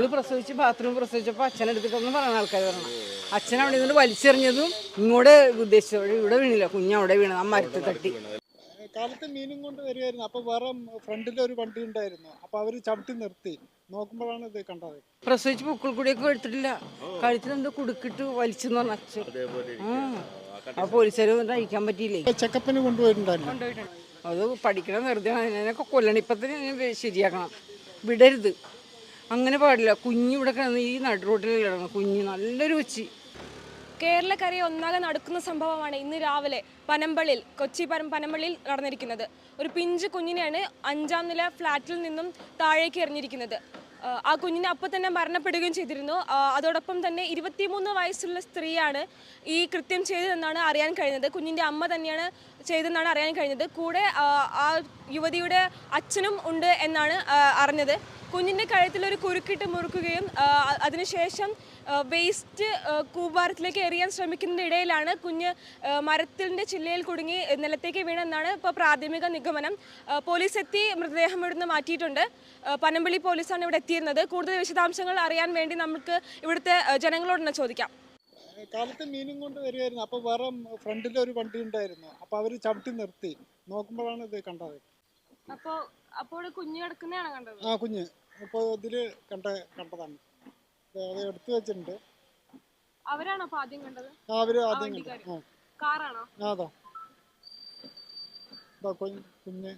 മോൾ പ്രസവിച്ച് ബാത്റൂം പ്രസവിച്ചപ്പോൾ അച്ഛനെടുത്തിട്ടൊന്നും പറയുന്ന ആൾക്കാർ പറഞ്ഞു അച്ഛൻ അവിടെ നിന്ന് വലിച്ചെറിഞ്ഞതും ഇങ്ങോട്ട് ഉദ്ദേശിച്ച ഇവിടെ വീണില്ല. കുഞ്ഞ് അവിടെ വീണത് ആ മരത്തിൽ തട്ടി. കാലത്ത് മീനും കൊണ്ട് വരികയായിരുന്നു അപ്പോൾ വേറെ ഫ്രണ്ടിൽ ഒരു വണ്ടി ഉണ്ടായിരുന്നു. അപ്പോൾ അവർ ചവിട്ടി നിർത്തി. നോക്കുമ്പോഴാണ് ഇത് കണ്ടത്. പ്രസവിച്ച് പൊക്കിൾ കൂടിയൊക്കെ എടുത്തിട്ടില്ല. കഴുത്തിൽ എന്തോ കുടുക്കിട്ട് വലിച്ചെന്ന് പറഞ്ഞ അച്ഛൻ. ആ. പോലീസുകാരും പോലീസുകാർ അഴിക്കാൻ പറ്റിയില്ലേ? ചെക്കപ്പിന് കൊണ്ടുപോയിട്ടുണ്ടായിരുന്നു. അത് പഠിക്കണം വെറുതെ. അതിനൊക്കെ കൊല്ലണം ഇപ്പത്തിന് ശരിയാക്കണം. വിടരുത്. അങ്ങനെ പാടില്ല. കുഞ്ഞു ഇവിടെ കിടന്ന് ഈ നടു റോട്ടിൽ കിടക്കണം കുഞ്ഞ് നല്ലൊരു കൊച്ചി. കേരളക്കരയെ ഒന്നാകെ നടക്കുന്ന സംഭവമാണ് ഇന്ന് രാവിലെ പനമ്പള്ളിൽ കൊച്ചി പരം പനമ്പള്ളിയിൽ നടന്നിരിക്കുന്നത്. ഒരു പിഞ്ച് കുഞ്ഞിനെയാണ് അഞ്ചാം നില ഫ്ലാറ്റിൽ നിന്നും താഴേക്ക് എറിഞ്ഞിരിക്കുന്നത്. ആ, കുഞ്ഞിനെ അപ്പം തന്നെ മരണപ്പെടുകയും ചെയ്തിരുന്നു. അതോടൊപ്പം തന്നെ ഇരുപത്തിമൂന്ന് വയസ്സുള്ള സ്ത്രീയാണ് ഈ കൃത്യം ചെയ്തതെന്നാണ് അറിയാൻ കഴിഞ്ഞത് കുഞ്ഞിന്റെ അമ്മ തന്നെയാണ് ചെയ്തതെന്നാണ് അറിയാൻ കഴിഞ്ഞത്. കൂടെ ആ, യുവതിയുടെ അച്ഛനും ഉണ്ട് എന്നാണ് അറിഞ്ഞത്. കുഞ്ഞിന്റെ കഴുത്തിൽ ഒരു കുരുക്കിട്ട് മുറുക്കുകയും അതിനുശേഷം വേസ്റ്റ് കൂമ്പാരത്തിലേക്ക് എറിയാൻ ശ്രമിക്കുന്നതിനിടയിലാണ് കുഞ്ഞ് മരത്തിന്റെ ചില്ലയിൽ കുടുങ്ങി നിലത്തേക്ക് വീണെന്നാണ് ഇപ്പോൾ പ്രാഥമിക നിഗമനം. പോലീസ് എത്തി മൃതദേഹം ഇവിടുന്ന് മാറ്റിയിട്ടുണ്ട്. പനമ്പിളി പോലീസാണ് ഇവിടെ എത്തിയിരുന്നത്. കൂടുതൽ വിശദാംശങ്ങൾ അറിയാൻ വേണ്ടി നമുക്ക് ഇവിടുത്തെ ജനങ്ങളോട് തന്നെ ചോദിക്കാം. കാലത്ത് മീനും കൊണ്ട് വരികയായിരുന്നു അപ്പോൾ വേറെ ഫ്രണ്ടിൽ ഒരു വണ്ടി ഉണ്ടായിരുന്നു. അപ്പോൾ അവർ ചവിട്ടി നിർത്തി. നോക്കുമ്പോഴാണ് ഇത് കണ്ടത്. അപ്പോൾ അപ്പോൾ കുഞ്ഞ് കിടക്കുന്നതാണ് കണ്ടത്? ആ കുഞ്ഞ്. അപ്പോൾ ഇതിൽ കണ്ട കണ്ടതാണ്. അത് എടുത്തു വെച്ചിട്ടുണ്ട്. അവരാണോ ആദ്യം കണ്ടത്? ആ ആദ്യം കാറാണോ? അതാ. കുഞ്ഞ്.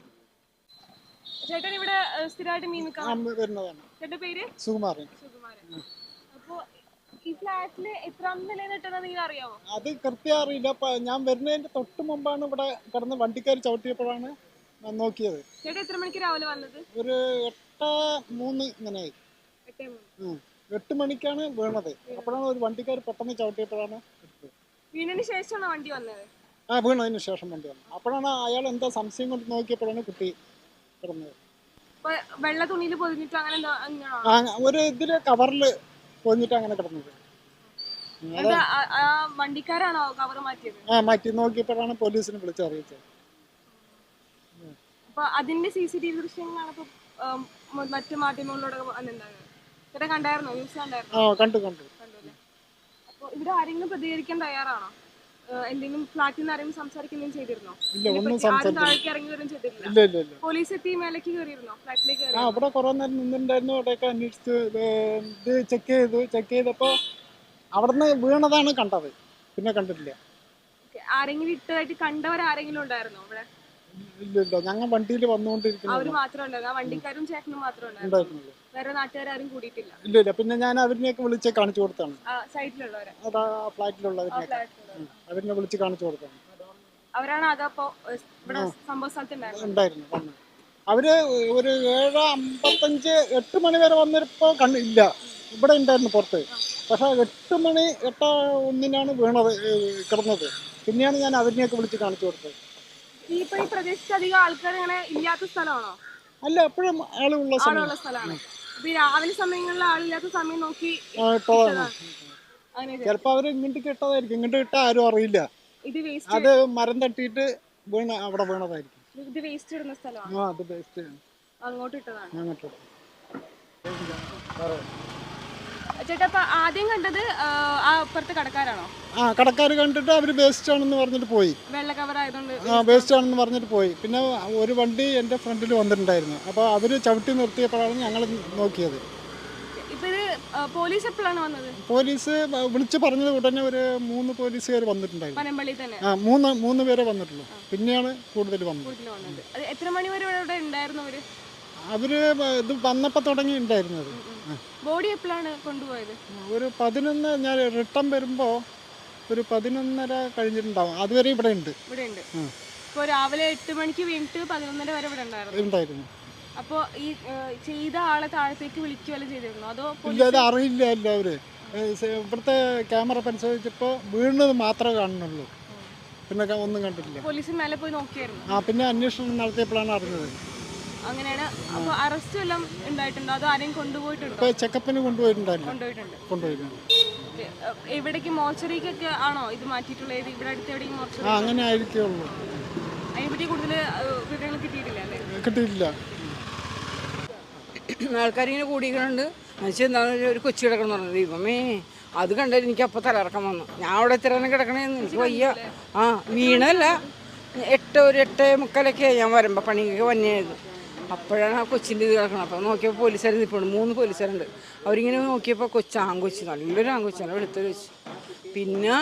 ചേട്ടൻ ഇവിടെ സ്ഥിരമായിട്ട് മീൻ വിൽക്കാൻ വരുന്നതാണ്. ചേട്ടന്റെ പേര്? സുകുമാരൻ. സുകുമാരൻ. അപ്പോ ഈ ഫ്ലാറ്റിൽ എത്രാം നിലയിൽ നിട്ടെന്ന് നിങ്ങൾ അറിയാമോ അത് കൃത്യം അറിയില്ല. ഞാൻ വരുന്നതിന്റെ തൊട്ട് മുമ്പാണ് ഇവിടെ കിടന്ന് വണ്ടിക്കാർ ചവിട്ടിയപ്പോഴാണ് നോക്കിയത്. ചേട്ടൻ എത്ര മണിക്ക് രാവിലെ വന്നത്? ഒരു എട്ട് മൂന്ന് ഇങ്ങനെയായി. എട്ടേ മണിക്കാണ് വീണത്. അപ്പോഴാണ് ഒരു വണ്ടിക്കാർ പെട്ടെന്ന് ചവിട്ടിയപ്പോഴാണ് എടുത്തത്. വീണിന് ശേഷമാണോ വണ്ടി വന്നത്? ആ വീണതിന് ശേഷം വണ്ടി വന്നത്. അപ്പോഴാണ് അയാൾ എന്താ സംശയം കൊണ്ട് നോക്കിയപ്പോഴാണ് കുട്ടി കിടന്നത്. വെള്ള തുണിയിൽ പൊതിഞ്ഞിട്ട് അങ്ങനെ ഒരു ഇതിൽ കവറിൽ പൊതിഞ്ഞിട്ട് അങ്ങനെ കിടന്നത്. വണ്ടിക്കാരാണോ കവർ മാറ്റിയത്? ആ മാറ്റി. നോക്കിയപ്പോഴാണ് പോലീസിനെ വിളിച്ചറിയിച്ചത് അപ്പൊ അതിന്റെ സി സി ടി വി ദൃശ്യങ്ങളാണ് ഇപ്പൊ മറ്റു മാധ്യമങ്ങളിലൂടെ കണ്ടായിരുന്നോ? ന്യൂസ് കണ്ടായിരുന്നോ? കണ്ടു കണ്ടു. അപ്പൊ ഇവിടെ ആരെങ്കിലും പ്രതികരിക്കാൻ തയ്യാറാണോ? എന്തെങ്കിലും ഫ്ലാറ്റിൽ നിന്ന് ആരെങ്കിലും സംസാരിക്കുകയും ചെയ്തിരുന്നോ? ആരും താഴേക്ക് ഇറങ്ങി വരും ചെയ്തിട്ടില്ല. പോലീസ് എത്തി മേലേക്ക് കയറിയിരുന്നോ? ഫ്ലാറ്റിലേക്ക് അവിടെ കുറെ നേരം നിന്നുണ്ടായിരുന്നു അവിടെയൊക്കെ അന്വേഷിച്ച് ഇത് ചെക്ക് ചെയ്തു ചെക്ക് ചെയ്തപ്പോൾ അവിടുന്ന് വീണതാണ് കണ്ടത്. പിന്നെ കണ്ടിട്ടില്ല. ആരെങ്കിലും ഇട്ടതായിട്ട് കണ്ടവർ ആരെങ്കിലും ഉണ്ടായിരുന്നോ ഇവിടെ ഞങ്ങൾ വണ്ടിയിൽ വന്നുകൊണ്ടിരിക്കുന്നു അവർ മാത്രമേ ഉണ്ടായിരുന്നു? ആ വണ്ടിക്കാരും ചേട്ടനും മാത്രമേ ഉണ്ടായിരുന്നു? ഉണ്ടായിരുന്നുള്ളൂ വേറെ നാട്ടുകാരും കൂടിയിട്ടില്ല? ഇല്ല ഇല്ല. പിന്നെ ഞാൻ അവരിനെയൊക്കെ വിളിച്ച് കാണിച്ചു കൊടുത്താണ്. ആ അതാ ആ അവരിനെ വിളിച്ച് കാണിച്ചു കൊടുത്താണ്. അവരാണ് അതപ്പോ ഇവിടെ സംഭവ സ്ഥലത്ത് ഉണ്ടായിരുന്നത് ഉണ്ടായിരുന്നു വന്നു. അവർ ഒരു ഏഴ് അമ്പത്തഞ്ച് എട്ട് മണി വരെ വന്നപ്പോ കണ്ടില്ല ഇവിടെ ഉണ്ടായിരുന്നു പുറത്ത്. പക്ഷെ എട്ട് മണി എട്ട് ഒന്നിനാണ് വീണത് കിടന്നത്. പിന്നെയാണ് ഞാൻ അവരിനെയൊക്കെ വിളിച്ച് കാണിച്ചു കൊടുത്തത്. ഈ ഇപ്പൊ ഈ പ്രദേശത്ത് അധികം ആൾക്കാർ ഇങ്ങനെ ഇല്ലാത്ത സ്ഥലമാണോ? അല്ല എപ്പോഴും ആളുള്ള ആളുള്ള സ്ഥലമാണ്. അപ്പൊ ഈ രാവിലെ സമയങ്ങളിൽ ആളില്ലാത്ത സമയം നോക്കി. ചിലപ്പോ അവർ ഇങ്ങോട്ട് കിട്ടതായിരിക്കും ഇങ്ങോട്ട് കിട്ടാൻ ആരും അറിയില്ല. ഇത് വേസ്റ്റ് അത് മരം തട്ടിയിട്ട് വീണ അവിടെ വീണതായിരിക്കും. ഇത് വേസ്റ്റ് ഇടുന്ന സ്ഥലമാണ്? ആ അത് ബെസ്റ്റ് അങ്ങോട്ട് ഇട്ടതാണ്. അങ്ങോട്ട് ചേട്ടാ അപ്പൊ ആദ്യം കണ്ടത് ആ, അപ്പുറത്തെ കടക്കാരാണോ? ആ കടക്കാർ കണ്ടിട്ട് അവർ വേസ്റ്റ് ആണെന്ന് പറഞ്ഞിട്ട് പോയി. വെള്ള കവർ ആയതുകൊണ്ട് ആ വേസ്റ്റ് ആണെന്ന് പറഞ്ഞിട്ട് പോയി. പിന്നെ ഒരു വണ്ടി എന്റെ ഫ്രണ്ടിൽ വന്നിട്ടുണ്ടായിരുന്നു. അപ്പോൾ അവർ ചവിട്ടി നിർത്തിയപ്പോഴാണ് ഞങ്ങൾ നോക്കിയത്. പോലീസ് എപ്പോഴാണ് വന്നത്? പോലീസ് വിളിച്ച് പറഞ്ഞത് ഉടനെ ഒരു മൂന്ന് പോലീസുകാർ വന്നിട്ടുണ്ടായിരുന്നു. ആ മൂന്ന് മൂന്ന് പേരെ വന്നിട്ടുള്ളൂ. പിന്നെയാണ് കൂടുതൽ വന്നത്. എത്ര മണി വരെ ഉണ്ടായിരുന്നു അവർ അവർ ഇത് വന്നപ്പോൾ തുടങ്ങി ഉണ്ടായിരുന്നത്. ബോഡി എപ്പോഴാണ് കൊണ്ടുപോയത്? ഒരു പതിനൊന്ന് ഞാൻ റിട്ടേൺ വരുമ്പോൾ ഒരു പതിനൊന്നര കഴിഞ്ഞിട്ടുണ്ടാവും. അതുവരെ ഇവിടെ ഉണ്ട്. ഇവിടെ ഉണ്ട്. ഇപ്പോൾ രാവിലെ എട്ട് മണിക്ക് വീണിട്ട് പതിനൊന്നര വരെ ഇവിടെ ഉണ്ടായിരുന്നു? ഉണ്ടായിരുന്നു. അപ്പോൾ ഈ ചെയ്ത ആളെ താഴത്തേക്ക് വിളിക്കുകയല്ല ചെയ്തിരുന്നു അതോ ഇല്ല അത് അറിയില്ല എല്ലാവര്. ഏ, ഇവിടുത്തെ ക്യാമറ പരിശോധിച്ചപ്പോൾ വീണത് മാത്രമേ കാണുന്നുള്ളൂ. പിന്നെ ഒന്നും കണ്ടിട്ടില്ല. പോലീസ് മേലെ പോയി നോക്കിയായിരുന്നു? ആ പിന്നെ അന്വേഷണം നടത്തിയപ്പോഴാണ് അറിഞ്ഞത്. അങ്ങനെയാണ്. അപ്പോൾ അറസ്റ്റ് എല്ലാം ഉണ്ടായിട്ടുണ്ടോ? അതോ ആരെയും കൊണ്ടുപോയിട്ടുണ്ടോ? ചെക്കപ്പിന് കൊണ്ടുപോയിട്ടുണ്ട്. കൊണ്ടുപോയിട്ടുണ്ട്. എവിടേക്ക് മോർച്ചറിക്കൊക്കെ ആണോ ഇത് മാറ്റിയിട്ടുള്ളത്? ഇവിടെ അടുത്ത് എവിടെയും ആ മോർച്ചറി അങ്ങനെ ആയിരിക്കുള്ളൂ അതിനെപ്പറ്റി കൂടുതൽ വിവരങ്ങൾ കിട്ടിയിട്ടില്ല അല്ലേ? കിട്ടിയിട്ടില്ല. ആൾക്കാരിങ്ങനെ കൂടിയിട്ടുണ്ട് മനുഷ്യൻ ഒരു കൊച്ചു കിടക്കണം പറഞ്ഞു. ദൈവമേ അത് കണ്ടാൽ എനിക്ക് അപ്പോൾ തലയിറക്കം വന്നു. ഞാൻ അവിടെ എത്ര കിടക്കണേന്ന് എനിക്ക് വയ്യ. ആ വീണല്ല എട്ട് ഒരു എട്ട് മുക്കാലൊക്കെ ഞാൻ വരുമ്പോൾ പണിയൊക്കെ വന്നെയായിരുന്നു അപ്പോഴാണ് ആ കൊച്ചിന്റെ ഇത് കിടക്കണം അപ്പോൾ നോക്കിയപ്പോൾ പോലീസുകാർ നിൽപ്പുണ്ട് മൂന്ന് പോലീസുകാരുണ്ട്. അവരിങ്ങനെ നോക്കിയപ്പോൾ കൊച്ചു ആങ്കൊച്ച് നല്ലൊരു നല്ല വെളുത്തൊരു കൊച്ചു. പിന്നെ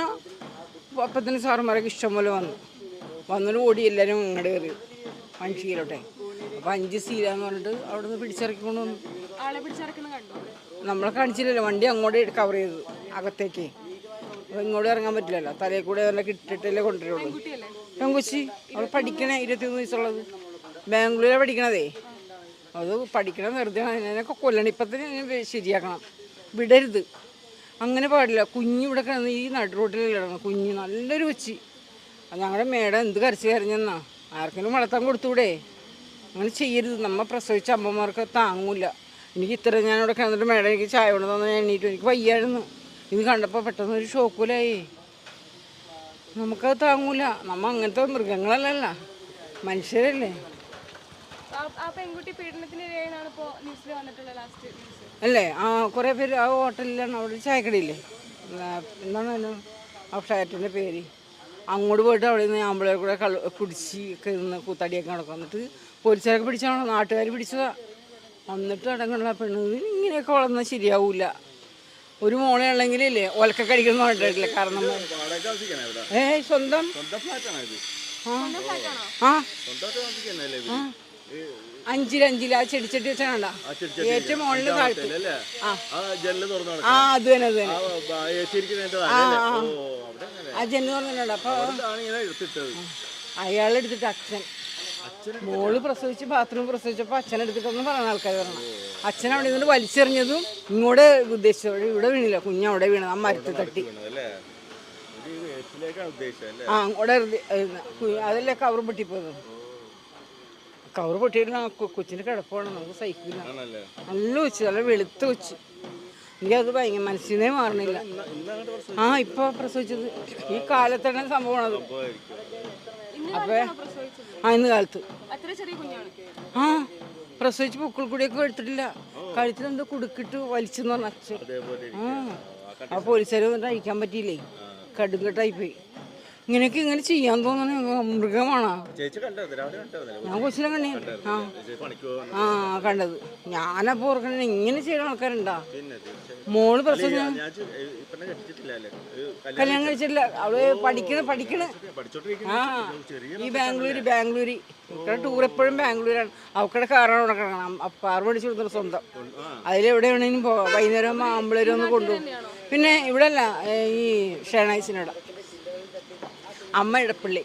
അപ്പം തന്നെ സാറുമാരൊക്കെ ഇഷ്ടം പോലെ വന്നു. വന്നിട്ട് ഓടി എല്ലാവരും ഇങ്ങോട്ട് കയറി. മനുഷ്യയിലോട്ടെ അപ്പോൾ അഞ്ച് സീലാന്ന് പറഞ്ഞിട്ട് അവിടെ നിന്ന് പിടിച്ചിറക്കിക്കൊണ്ട് വന്നു. ആളെ കണ്ടു? നമ്മളെ കാണിച്ചില്ലല്ലോ. വണ്ടി അങ്ങോട്ട് കവർ ചെയ്തു അകത്തേക്ക്. അപ്പോൾ ഇങ്ങോട്ട് ഇറങ്ങാൻ പറ്റില്ലല്ലോ. തലയിൽ കൂടെ വല്ല കിട്ടിട്ടല്ലേ കൊണ്ടുവരുള്ളൂ. പെൺകുച്ചി. അവൾ പഠിക്കണേ. ഇരുപത്തിയൊന്ന് വയസ്സുള്ളത്. ബാംഗ്ലൂരിലാണ് പഠിക്കണതേ അത് പഠിക്കണം വെറുതെ അതിനൊക്കെ കൊല്ലണം. ഇപ്പത്തിന് ശരിയാക്കണം. വിടരുത്. അങ്ങനെ പാടില്ല. കുഞ്ഞു ഇവിടെ കിടന്ന് ഈ നടു റോട്ടിൽ കിടക്കണം കുഞ്ഞ് നല്ലൊരു കൊച്ചി. അത് ഞങ്ങളുടെ മേടം എന്ത് കരച്ച് കരഞ്ഞെന്നാ. ആർക്കെങ്കിലും വളർത്താൻ കൊടുത്തൂടെ. അങ്ങനെ ചെയ്യരുത്. നമ്മ പ്രസവിച്ച അമ്മമാർക്ക് താങ്ങൂല. എനിക്ക് ഇത്ര ഞാനിവിടെ കിടന്നിട്ട് മേടം എനിക്ക് ചായ കൊണ്ട് തന്നെ ഞാൻ എനിക്ക് വയ്യായിരുന്നു. ഇത് കണ്ടപ്പോൾ പെട്ടെന്ന് ഒരു ഷോക്കൂലായി. നമുക്കത് താങ്ങൂല. നമ്മ അങ്ങനത്തെ മൃഗങ്ങളല്ലല്ല. മനുഷ്യരല്ലേ. ആ- ആ പെൺകുട്ടി പീഡനത്തിന് ഇപ്പോൾ ന്യൂസിൽ വന്നിട്ടുള്ള ലാസ്റ്റ് ന്യൂസ് അല്ലേ? ആ കുറേ പേര് ആ ഹോട്ടലിലാണ് അവിടെ ചായക്കടയില്ലേ? ആ, എന്താണ് അതിന്? ആ ഫ്ലാറ്റിന്റെ പേര്. അങ്ങോട്ട് പോയിട്ട് അവിടെ നിന്ന് ആമ്പിളെ കൂടെ കള പിടിച്ച് കയറുന്ന കൂത്താടിയൊക്കെ നടക്കും. എന്നിട്ട് പോലീസുകാരൊക്കെ പിടിച്ചാണോ? നാട്ടുകാർ പിടിച്ചതാ. എന്നിട്ട് അടങ്ങുള്ള പെണ്ണ്. ഇങ്ങനെയൊക്കെ വളർന്നാൽ ശരിയാവൂല. ഒരു മോളെ ഉള്ളെങ്കിലല്ലേ ഒലക്ക കടിക്കണം പറഞ്ഞിട്ടില്ല കാരണം ഏ സ്വന്തം സ്വന്തം. ഫ്ലാറ്റാണ് ഇത്? ആ. അഞ്ചിൽ ആ ചെടിച്ചട്ടി വെച്ചാണ്ട ഏറ്റവും മുകളിൽ താഴ്ത്തി ആ. അത് തന്നെ അത് തന്നെ. ആ ജെന്ന് പറഞ്ഞിട്ടുണ്ട് എടുത്തിട്ടത്. അയാളെടുത്തിട്ട് അച്ഛൻ. മോൾ പ്രസവിച്ച് ബാത്റൂം പ്രസവിച്ചപ്പോൾ അച്ഛനെടുത്തിട്ടൊന്നും പറയുന്ന ആൾക്കാർ പറഞ്ഞു അച്ഛൻ അവിടെ നിന്നിട്ട് വലിച്ചെറിഞ്ഞതും ഇങ്ങോട്ട് ഉദ്ദേശിച്ചു ഇവിടെ വീണില്ല. കുഞ്ഞ് അവിടെ വീണത്. ആ മരത്തിൽ തട്ടി. ആ കു- അതല്ലേ കവർ പൊട്ടിപ്പോയത്? കവർ പൊട്ടിയിട്ട് കൊച്ചിന്റെ കിടപ്പാണ് നമുക്ക് സഹിക്കില്ല നല്ല കൊച്ച് നല്ല വെളുത്ത കൊച്ച്. എനിക്കത് ഭയങ്കര മനസ്സിനെ മാറണില്ല. ആ ഇപ്പൊ പ്രസവിച്ചത്. ഈ കാലത്താണ് സംഭവമാണ് അത് അപ്പൊ ആ ഇന്ന് കാലത്ത്. അത്ര ചെറിയ കുഞ്ഞാണ് ആ പ്രസവിച്ച് പൂക്കൾ കൂടിയൊക്കെ എടുത്തിട്ടില്ല. കഴുത്തിൽ എന്തോ കുടുക്കിട്ട് വലിച്ചെന്ന് പറഞ്ഞ ആ ആ പോലീസുകാർ വന്നിട്ട് അഴിക്കാൻ പറ്റിയില്ലേ? കടുങ്കട്ടായി പോയി ഇങ്ങനെയൊക്കെ ഇങ്ങനെ ചെയ്യാൻ തോന്നണ മൃഗമാണോ. ഞാൻ കൊച്ചിലെ കണ്ടേ. ആ. ആ കണ്ടത്. ഞാനപ്പോ ഓർക്കണേ ഇങ്ങനെ ചെയ്യുന്ന ആൾക്കാരുണ്ടാ. മോൾ പ്രശ്നം കല്യാണം കഴിച്ചിട്ടില്ല. അവൾ പഠിക്കണ പഠിക്കണ. ആ. ഈ ബാംഗ്ലൂര് ബാംഗ്ലൂര്. ഇവിടെ ടൂർ എപ്പോഴും ബാംഗ്ലൂരാണ്. അവക്കടെ കാറാണ് ഇവിടെ കിടക്കണം. കാർ മേടിച്ചു കൊടുത്തത് സ്വന്തം. അതിലെവിടെ വേണമെങ്കിലും പോവാം വൈകുന്നേരം ആകുമ്പോഴേരും ഒന്ന് കൊണ്ടുപോകും. പിന്നെ ഇവിടെ അല്ല ഈ ഷേണൈസിനോട്. അമ്മ ഇടപ്പള്ളി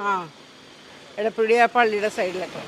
ആ ഇടപ്പള്ളി ആ പള്ളിയുടെ സൈഡിലൊക്കെ.